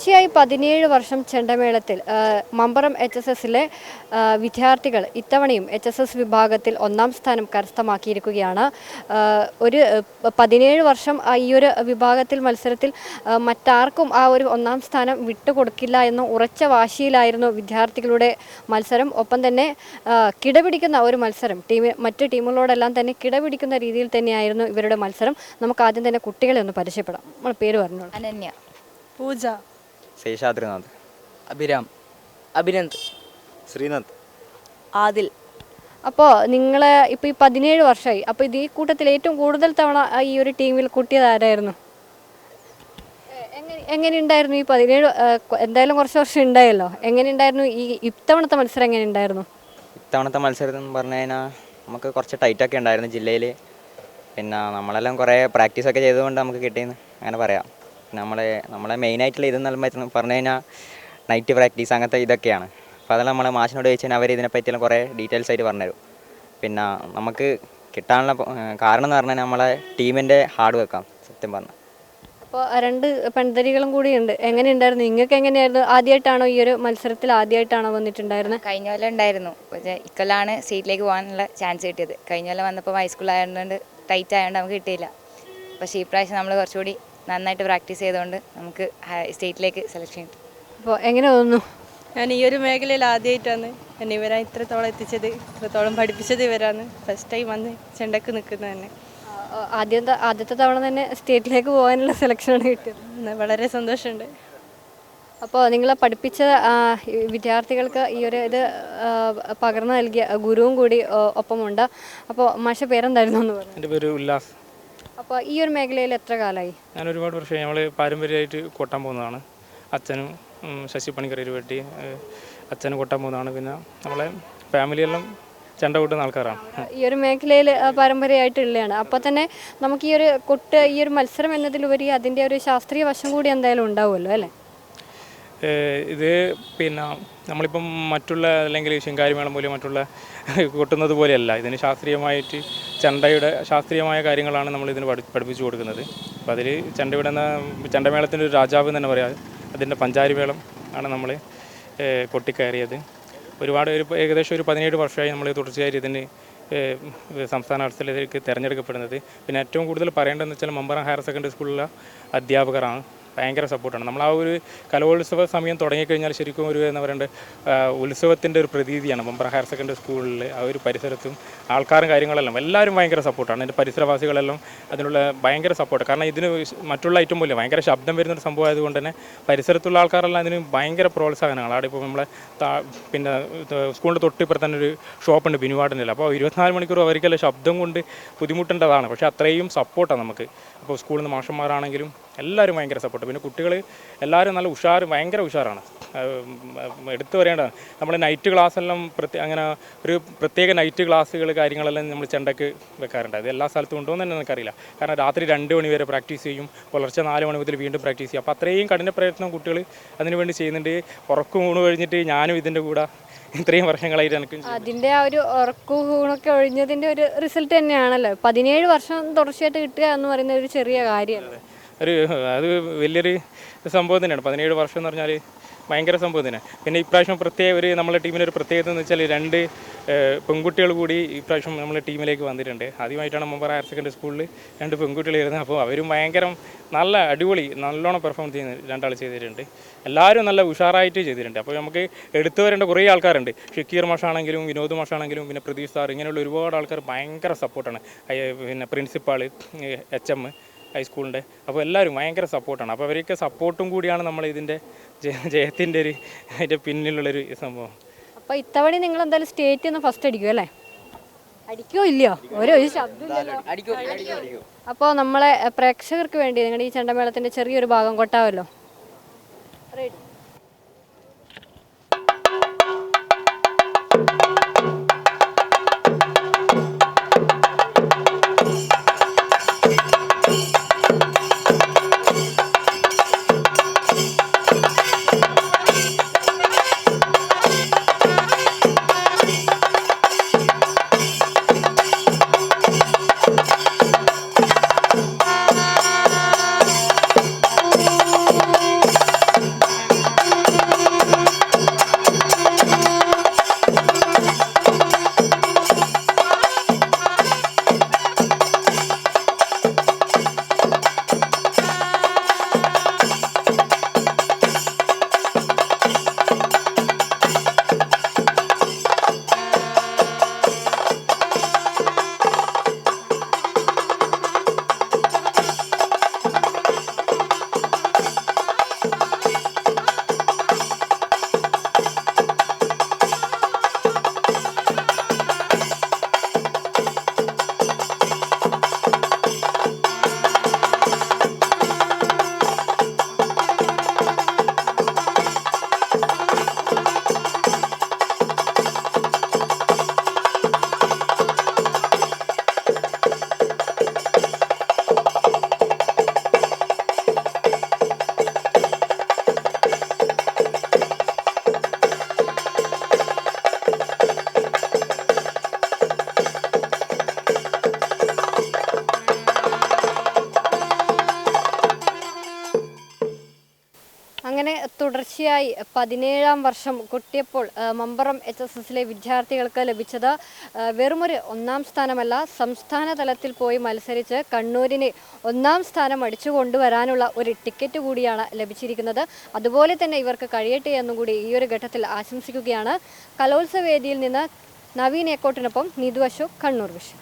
തുടർച്ചയായി പതിനേഴ് വർഷം ചെണ്ടമേളത്തിൽ മമ്പറം എച്ച് എസ് എസിലെ വിദ്യാർത്ഥികൾ ഇത്തവണയും എച്ച് എസ് എസ് വിഭാഗത്തിൽ ഒന്നാം സ്ഥാനം കരസ്ഥമാക്കിയിരിക്കുകയാണ്. ഒരു പതിനേഴ് വർഷം ഈ ഒരു വിഭാഗത്തിൽ മത്സരത്തിൽ മറ്റാർക്കും ആ ഒരു ഒന്നാം സ്ഥാനം വിട്ടുകൊടുക്കില്ല എന്ന ഉറച്ച വാശിയിലായിരുന്നു വിദ്യാർത്ഥികളുടെ മത്സരം. ഒപ്പം തന്നെ കിടപിടിക്കുന്ന ഒരു മത്സരം ടീം മറ്റ് ടീമുകളോടെല്ലാം തന്നെ കിടപിടിക്കുന്ന രീതിയിൽ തന്നെയായിരുന്നു ഇവരുടെ മത്സരം. നമുക്ക് ആദ്യം തന്നെ കുട്ടികളെ ഒന്ന് പരിചയപ്പെടാം. നമ്മൾ പേര് പറഞ്ഞോളൂ. അനന്യ. പൂജ. ശേഷാദ്രിനാഥ്. അഭിരാം. അഭിനന്ദ്. ശ്രീനാഥ്. ആദിൽ. അപ്പോൾ നിങ്ങൾ ഇപ്പോൾ ഈ പതിനേഴ് വർഷമായി അപ്പോൾ ഇത് ഈ കൂട്ടത്തിൽ ഏറ്റവും കൂടുതൽ തവണ ഈ ഒരു ടീമിൽ കൂട്ടിയത് ആരായിരുന്നു? എങ്ങനെ ഉണ്ടായിരുന്നു ഈ പതിനേഴ് എന്തായാലും കുറച്ച് വർഷം ഉണ്ടായല്ലോ. എങ്ങനെ ഉണ്ടായിരുന്നു ഈ ഇത്തവണത്തെ മത്സരം എങ്ങനെ ഉണ്ടായിരുന്നു ഇത്തവണത്തെ മത്സരം എന്ന് പറഞ്ഞു കഴിഞ്ഞാൽ നമുക്ക് കുറച്ച് ടൈറ്റൊക്കെ ഉണ്ടായിരുന്നു ജില്ലയിൽ പിന്നെ നമ്മളെല്ലാം കുറേ പ്രാക്ടീസൊക്കെ ചെയ്തുകൊണ്ട് നമുക്ക് കിട്ടിയെന്ന് അങ്ങനെ പറയാം. നമ്മളെ നമ്മളെ മെയിനായിട്ടുള്ള ഇതെന്ന് പറഞ്ഞു കഴിഞ്ഞാൽ നൈറ്റ് പ്രാക്ടീസ് അങ്ങനത്തെ ഇതൊക്കെയാണ്. അപ്പോൾ അതെല്ലാം നമ്മളെ മാഷിനോട് ചോദിച്ചു കഴിഞ്ഞാൽ അവർ ഇതിനെപ്പറ്റിയെല്ലാം കുറേ ഡീറ്റെയിൽസ് ആയിട്ട് പറഞ്ഞുതരും. പിന്നെ നമുക്ക് കിട്ടാനുള്ള കാരണം എന്ന് പറഞ്ഞാൽ നമ്മളെ ടീമിന്റെ ഹാർഡ് വർക്കാണ് സത്യം പറഞ്ഞാൽ അപ്പോൾ രണ്ട് പെൺതരികളും കൂടി കൂടിയുണ്ട് എങ്ങനെയുണ്ടായിരുന്നു? നിങ്ങൾക്ക് എങ്ങനെയായിരുന്നു? ആദ്യമായിട്ടാണോ ഈ ഒരു മത്സരത്തിൽ ആദ്യമായിട്ടാണോ വന്നിട്ടുണ്ടായിരുന്നത് കഴിഞ്ഞ കൊല്ലം ഉണ്ടായിരുന്നു. പക്ഷേ ഇക്കൊല്ലാണ് സീറ്റിലേക്ക് പോകാനുള്ള ചാൻസ് കിട്ടിയത്. കഴിഞ്ഞ കൊല്ലം വന്നപ്പോൾ ഹൈസ്കൂൾ ആയതുകൊണ്ട് ടൈറ്റ് ആയതുകൊണ്ട് നമുക്ക് കിട്ടിയില്ല. പക്ഷേ ഈ പ്രാവശ്യം നമ്മൾ കുറച്ചുകൂടി നന്നായിട്ട് പ്രാക്ടീസ് ചെയ്തുകൊണ്ട് നമുക്ക് സ്റ്റേറ്റിലേക്ക് സെലക്ഷൻ കിട്ടും. അപ്പോൾ എങ്ങനെ തോന്നുന്നു? ഞാൻ ഈ ഒരു മേഖലയിൽ ആദ്യമായിട്ടാണ് എന്നെ ഇവരാ ഇത്രത്തോളം എത്തിച്ചത് ഇത്രത്തോളം പഠിപ്പിച്ചത് ഇവരാണ്. ഫസ്റ്റ് ടൈം വന്ന് ചെണ്ടക്ക് നിൽക്കുന്നത് തന്നെ. ആദ്യം ആദ്യത്തെ ആദ്യത്തെ തവണ തന്നെ സ്റ്റേറ്റിലേക്ക് പോകാനുള്ള സെലക്ഷനാണ് കിട്ടിയത്. വളരെ സന്തോഷമുണ്ട്. അപ്പോൾ നിങ്ങളെ പഠിപ്പിച്ച വിദ്യാർത്ഥികൾക്ക് ഈ ഒരു ഇത് പകർന്നു നൽകിയ ഗുരുവും കൂടി ഒപ്പമുണ്ട്. അപ്പോൾ മാഷ പേരെന്തായിരുന്നു എന്ന് പറഞ്ഞു? എന്റെ പേര് ഉല്ലാസ്. അപ്പോൾ ഈ ഒരു മേഖലയിൽ എത്ര കാലമായി ഞാൻ ഒരുപാട് വർഷമായി നമ്മൾ പാരമ്പര്യമായിട്ട് കൊട്ടാൻ പോകുന്നതാണ്. അച്ഛനും ശശി പണിക്കരൊരു വെട്ടി അച്ഛനും കൊട്ടാൻ പോകുന്നതാണ്. പിന്നെ നമ്മളെ ഫാമിലിയെല്ലാം ചെണ്ട കൂട്ടുന്ന ആൾക്കാരാണ്. ഈ ഒരു മേഖലയിൽ പാരമ്പര്യമായിട്ടുള്ളതാണ്. അപ്പോൾ തന്നെ നമുക്ക് ഈ ഒരു കൊട്ട് ഈ ഒരു മത്സരം എന്നതിലുപരി അതിന്റെ ഒരു ശാസ്ത്രീയ വശം കൂടി എന്തായാലും ഉണ്ടാവുമല്ലോ അല്ലേ? ഇത് പിന്നെ നമ്മളിപ്പം മറ്റുള്ള അല്ലെങ്കിൽ ശിങ്കാരിമേളം പോലെ മറ്റുള്ള കൊട്ടുന്നത് പോലെയല്ല. ഇതിന് ശാസ്ത്രീയമായിട്ട് ചെണ്ടയുടെ ശാസ്ത്രീയമായ കാര്യങ്ങളാണ് നമ്മൾ ഇതിന് പഠി പഠിപ്പിച്ചു കൊടുക്കുന്നത്. അപ്പോൾ അതിൽ ചണ്ടയുടെ എന്ന ചെണ്ടമേളത്തിന്റെ ഒരു രാജാവ് എന്ന് തന്നെ പറയാം. അതിന്റെ പഞ്ചാരിമേളം ആണ് നമ്മൾ പൊട്ടിക്കയറിയത്. ഒരുപാട് ഒരു ഏകദേശം ഒരു പതിനേഴ് വർഷമായി നമ്മൾ തുടർച്ചയായിട്ട് ഇതിന് സംസ്ഥാന തലത്തിലേക്ക് തിരഞ്ഞെടുക്കപ്പെടുന്നത്. പിന്നെ ഏറ്റവും കൂടുതൽ പറയേണ്ടതെന്ന് വെച്ചാൽ മമ്പറം ഹയർ സെക്കൻഡറി സ്കൂളിലെ അധ്യാപകരാണ്. ഭയങ്കര സപ്പോർട്ടാണ്. നമ്മൾ ആ ഒരു കലോത്സവ സമയം തുടങ്ങിക്കഴിഞ്ഞാൽ ശരിക്കും ഒരു എന്താ പറയണ്ടേ ഉത്സവത്തിന്റെ ഒരു പ്രതീതിയാണ്. മമ്പറ ഹയർ സെക്കൻഡറി സ്കൂളിൽ ആ ഒരു പരിസരത്തും ആൾക്കാരും കാര്യങ്ങളെല്ലാം എല്ലാവരും ഭയങ്കര സപ്പോർട്ടാണ്. എന്റെ പരിസരവാസികളെല്ലാം അതിനുള്ള ഭയങ്കര സപ്പോർട്ട്. കാരണം ഇതിന് മറ്റുള്ള ഐറ്റം പോലെ ഭയങ്കര ശബ്ദം വരുന്നൊരു സംഭവം ആയതുകൊണ്ട് തന്നെ പരിസരത്തുള്ള ആൾക്കാരെല്ലാം അതിന് ഭയങ്കര പ്രോത്സാഹനങ്ങൾ അവിടെ ഇപ്പോൾ നമ്മളെ പിന്നെ സ്കൂളിന്റെ തൊട്ടിപ്പുറത്ത് തന്നെ ഒരു ഷോപ്പുണ്ട് ബിനുവാടിന്റെ അപ്പോൾ ഇരുപത്തിനാല് മണിക്കൂർ അവർക്കെല്ലാം ശബ്ദം കൊണ്ട് ബുദ്ധിമുട്ടേണ്ടതാണ്. പക്ഷേ അത്രയും സപ്പോർട്ടാണ് നമുക്ക്. അപ്പോൾ സ്കൂളിൽ നിന്ന് മാഷന്മാരാണെങ്കിലും എല്ലാവരും ഭയങ്കര സപ്പോർട്ട് പിന്നെ കുട്ടികൾ എല്ലാവരും നല്ല ഉഷാർ ഭയങ്കര ഉഷാറാണ്. എടുത്തു പറയേണ്ടതാണ്. നമ്മൾ നൈറ്റ് ക്ലാസ് എല്ലാം പ്രത്യേക അങ്ങനെ ഒരു പ്രത്യേക നൈറ്റ് ക്ലാസ്സുകൾ കാര്യങ്ങളെല്ലാം നമ്മൾ ചെണ്ടക്ക് വെക്കാറുണ്ട്. അത് എല്ലാ സ്ഥലത്തും ഉണ്ടോ എന്ന് തന്നെ എനിക്കറിയില്ല കാരണം രാത്രി രണ്ട് മണി വരെ പ്രാക്ടീസ് ചെയ്യും. പുലർച്ചെ നാല് മണി മുതൽ വീണ്ടും പ്രാക്ടീസ് ചെയ്യും. അപ്പോൾ അത്രയും കഠിന പ്രയത്നം കുട്ടികൾ അതിനുവേണ്ടി ചെയ്യുന്നുണ്ട്. ഉറക്കം ഊണ് കഴിഞ്ഞിട്ട് ഞാനും ഇതിന്റെ കൂടെ ഇത്രയും വർഷങ്ങളായിട്ട് എനിക്ക് അതിന്റെ ആ ഒരു ഉറക്കൂണൊക്കെ ഒഴിഞ്ഞതിന്റെ ഒരു റിസൾട്ട് തന്നെയാണല്ലോ. പതിനേഴ് വർഷം തുടർച്ചയായിട്ട് കിട്ടുക എന്ന് പറയുന്ന ഒരു ചെറിയ കാര്യമല്ല? ഒരു അത് വലിയൊരു സംഭവം തന്നെയാണ്. പതിനേഴ് വർഷം എന്ന് പറഞ്ഞാൽ ഭയങ്കര സംഭവം തന്നെ. പിന്നെ ഇപ്രാവശ്യം പ്രത്യേക ഒരു നമ്മളെ ടീമിന്റെ ഒരു പ്രത്യേകത എന്ന് വെച്ചാൽ രണ്ട് പെൺകുട്ടികൾ കൂടി ഇപ്രാവശ്യം നമ്മളെ ടീമിലേക്ക് വന്നിട്ടുണ്ട്. ആദ്യമായിട്ടാണ് മുമ്പ് ഹയർ സെക്കൻഡറി സ്കൂളിൽ രണ്ട് പെൺകുട്ടികൾ വരുന്നത്. അപ്പോൾ അവരും ഭയങ്കര നല്ല അടിപൊളി നല്ലോണം പെർഫോം ചെയ്യുന്ന രണ്ടാൾ ചെയ്തിട്ടുണ്ട്. എല്ലാവരും നല്ല ഉഷാറായിട്ട് ചെയ്തിട്ടുണ്ട്. അപ്പോൾ നമുക്ക് എടുത്തു വരേണ്ട കുറേ ആൾക്കാരുണ്ട്. ഷിക്കീർ മാഷാണെങ്കിലും വിനോദ് മാഷാണെങ്കിലും പിന്നെ പ്രതീഷ് സാർ ഇങ്ങനെയുള്ള ഒരുപാട് ആൾക്കാർ ഭയങ്കര സപ്പോർട്ടാണ് പിന്നെ പ്രിൻസിപ്പാൾ എച്ച് എം ഹൈസ്കൂളിന്റെ അപ്പോൾ എല്ലാവരും ഭയങ്കര സപ്പോർട്ടാണ് അപ്പോൾ അവരൊക്കെ സപ്പോർട്ടും കൂടിയാണ് നമ്മൾ ഇതിന്റെ ജയത്തിന്റെ ഒരു അതിന്റെ പിന്നിലുള്ളൊരു സംഭവം. അപ്പോൾ ഇത്തവണ നിങ്ങൾ എന്തായാലും സ്റ്റേറ്റ് ഒന്ന് ഫസ്റ്റ് അടിക്കും അല്ലേ? അടിക്കോ ഇല്ലയോ? ഒരു ഒരു ശബ്ദം അപ്പോൾ നമ്മളെ പ്രേക്ഷകർക്ക് വേണ്ടി നിങ്ങളുടെ ഈ ചെണ്ടമേളത്തിന്റെ ചെറിയൊരു ഭാഗം കൊട്ടാവല്ലോ? റെഡി തുടർച്ചയായി പതിനേഴാം വർഷം കൊട്ടിയപ്പോൾ മമ്പറം എച്ച് എസ് എസിലെ വിദ്യാർത്ഥികൾക്ക് ലഭിച്ചത് വെറുമൊരു ഒന്നാം സ്ഥാനമല്ല സംസ്ഥാന തലത്തിൽ പോയി മത്സരിച്ച് കണ്ണൂരിനെ ഒന്നാം സ്ഥാനം അടിച്ചു കൊണ്ടുവരാനുള്ള ഒരു ടിക്കറ്റ് കൂടിയാണ് ലഭിച്ചിരിക്കുന്നത്. അതുപോലെ തന്നെ ഇവർക്ക് കഴിയട്ടെ എന്നും കൂടി ഈ ഒരു ഘട്ടത്തിൽ ആശംസിക്കുകയാണ്. കലോത്സവ വേദിയിൽ നിന്ന് നവീൻ ഏക്കോട്ടിനൊപ്പം നിതു അശോക് കണ്ണൂർ വിഷൻ.